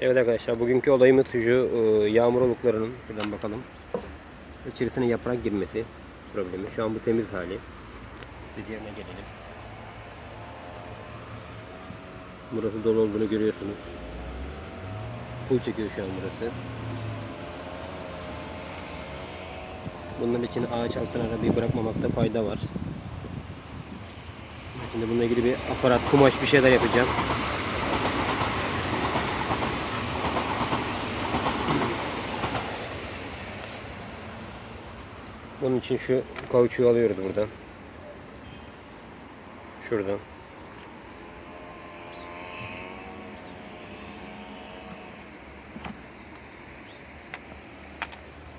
Evet arkadaşlar bugünkü olayımız şu e, yağmur oluklarının şuradan bakalım. İçerisine yaprak girmesi problemi. Şu an bu temiz hali. Bir diğerine gelelim. Burası dolu olduğunu görüyorsunuz. Full çekiyor şu an burası. Bunların için ağaç altına arabayı bırakmamakta fayda var. Şimdi bununla ilgili bir aparat, kumaş bir şeyler yapacağım. Bunun için şu kauçuğu alıyoruz buradan. Şuradan.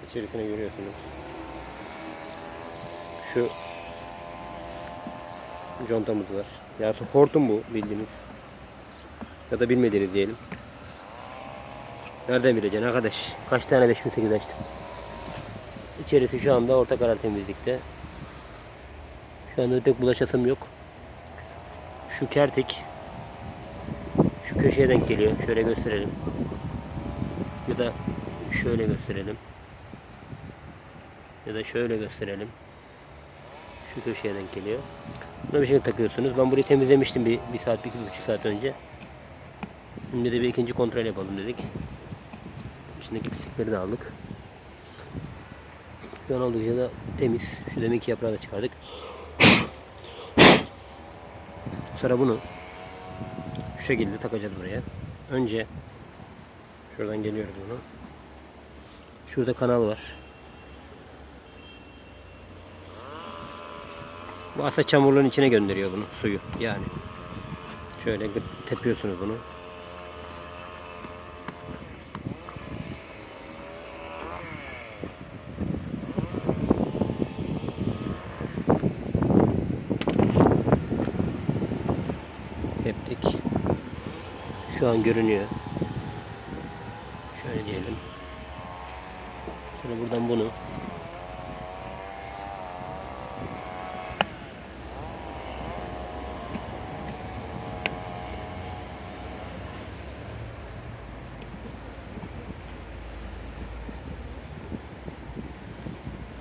İçerisine görüyorsunuz. Şu contamız var. Ya hortum bu bildiğiniz. Ya da bilmediğiniz diyelim. Nereden bileceksin arkadaş? Kaç tane 5008 açtın? İçerisi şu anda orta karar temizlikte. Şu anda pek bulaşasım yok. Şu kertik şu köşeye denk geliyor. Şöyle gösterelim. Ya da şöyle gösterelim. Ya da şöyle gösterelim. Şu köşeye denk geliyor. Buna bir şey takıyorsunuz. Ben burayı temizlemiştim bir, bir saat, bir, bir buçuk saat önce. Şimdi de bir ikinci kontrol yapalım dedik. İçindeki pislikleri de aldık. Şu an oldukça da temiz. Şu deminki yaprağı da çıkardık. Sonra bunu şu şekilde takacağız buraya. Önce şuradan geliyoruz bunu. Şurada kanal var. Bu aslında çamurların içine gönderiyor bunu suyu yani. Şöyle tepiyorsunuz bunu. Teptik. Şu an görünüyor. Şöyle diyelim. Sonra buradan bunu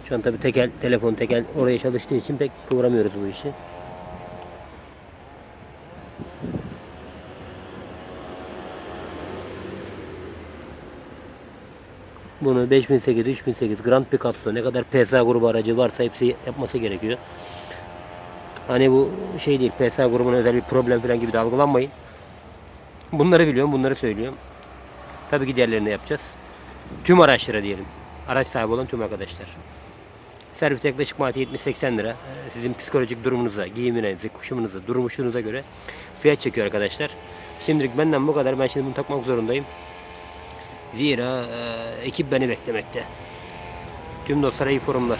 Şu an tabi tekel, telefon tekel oraya çalıştığı için pek kıvıramıyoruz bu işi. Bunu 5008, 3008 Grand Picasso ne kadar PSA grubu aracı varsa hepsi yapması gerekiyor. Hani bu şey değil PSA grubuna özel bir problem falan gibi de algılanmayın. Bunları biliyorum, bunları söylüyorum. Tabii ki diğerlerini yapacağız. Tüm araçlara diyelim. Araç sahibi olan tüm arkadaşlar. Servis yaklaşık maliyeti 70-80 lira. Ee, Sizin psikolojik durumunuza, giyiminize, kuşumunuza, durmuşluğunuza göre fiyat çekiyor arkadaşlar. Şimdilik benden bu kadar. Ben şimdi bunu takmak zorundayım. Zira e, ekip beni beklemekte. Tüm dostlara iyi forumlar.